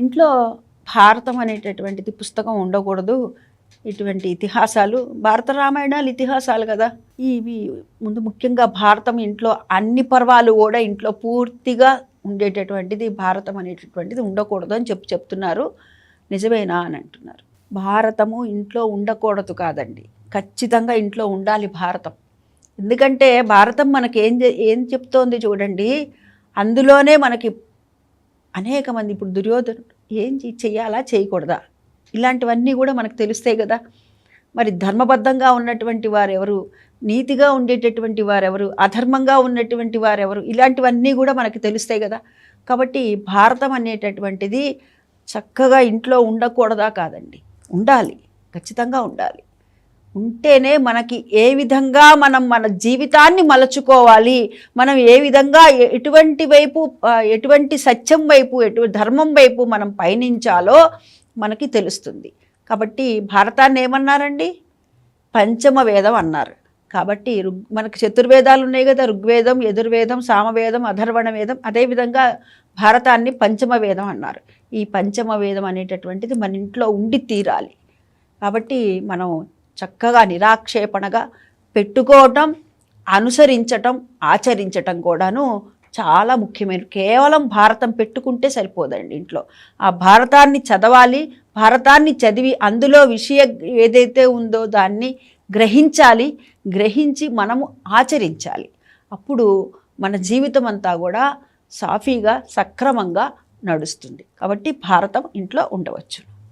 ఇంట్లో భారతం అనేటటువంటిది పుస్తకం ఉండకూడదు. ఇటువంటి ఇతిహాసాలు భారత రామాయణాలు ఇతిహాసాలు కదా. ఇవి ముందు ముఖ్యంగా భారతం ఇంట్లో అన్ని పర్వాలు కూడా ఇంట్లో పూర్తిగా ఉండేటటువంటిది భారతం అనేటటువంటిది ఉండకూడదు అని చెప్పి చెప్తున్నారు. నిజమేనా అని అంటున్నారు. భారతము ఇంట్లో ఉండకూడదు కాదండి. ఖచ్చితంగా ఇంట్లో ఉండాలి భారతం. ఎందుకంటే భారతం మనకి ఏం ఏం చెప్తోంది చూడండి. అందులోనే మనకి అనేక మంది ఇప్పుడు దుర్యోధనుడు ఏం చె- చెయ్యాలా చేయకూడదా? ఇలాంటివన్నీ కూడా మనకు తెలుస్తాయి కదా. మరి ధర్మబద్ధంగా ఉన్నటువంటి వారెవరు? నీతిగా ఉండేటటువంటి వారెవరు? అధర్మంగా ఉన్నటువంటి వారెవరు? ఇలాంటివన్నీ కూడా మనకు తెలుస్తాయి కదా. కాబట్టి భారతం అనేటటువంటిది చక్కగా ఇంట్లో ఉండకూడదా కాదండి. ఉండాలి. ఖచ్చితంగా ఉండాలి. ఉంటేనే మనకి ఏ విధంగా మనం మన జీవితాన్ని మలచుకోవాలి. మనం ఏ విధంగా ఎటువంటి వైపు ఎటువంటి సత్యం వైపు ఎటు ధర్మం వైపు మనం పయనించాలో మనకి తెలుస్తుంది. కాబట్టి భారతాన్ని ఏమన్నారండి? పంచమ వేదం అన్నారు. కాబట్టి ఋగ్ మనకు చతుర్వేదాలు ఉన్నాయి కదా ఋగ్వేదం యజుర్వేదం సామవేదం అధర్వణ వేదం అదేవిధంగా భారతాన్ని పంచమ వేదం అన్నారు. ఈ పంచమ వేదం అనేటటువంటిది మన ఇంట్లో ఉండి తీరాలి. కాబట్టి మనం చక్కగా నిరాక్షేపణగా పెట్టుకోవటం అనుసరించటం ఆచరించటం కూడాను చాలా ముఖ్యమైన కేవలం భారతం పెట్టుకుంటే సరిపోదండి ఇంట్లో. ఆ భారతాన్ని చదవాలి భారతాన్ని చదివి అందులో విషయ ఏదైతే ఉందో దాన్ని గ్రహించాలి గ్రహించి మనము ఆచరించాలి. అప్పుడు మన జీవితం అంతా కూడా సాఫీగా సక్రమంగా నడుస్తుంది. కాబట్టి భారతం ఇంట్లో ఉండవచ్చు.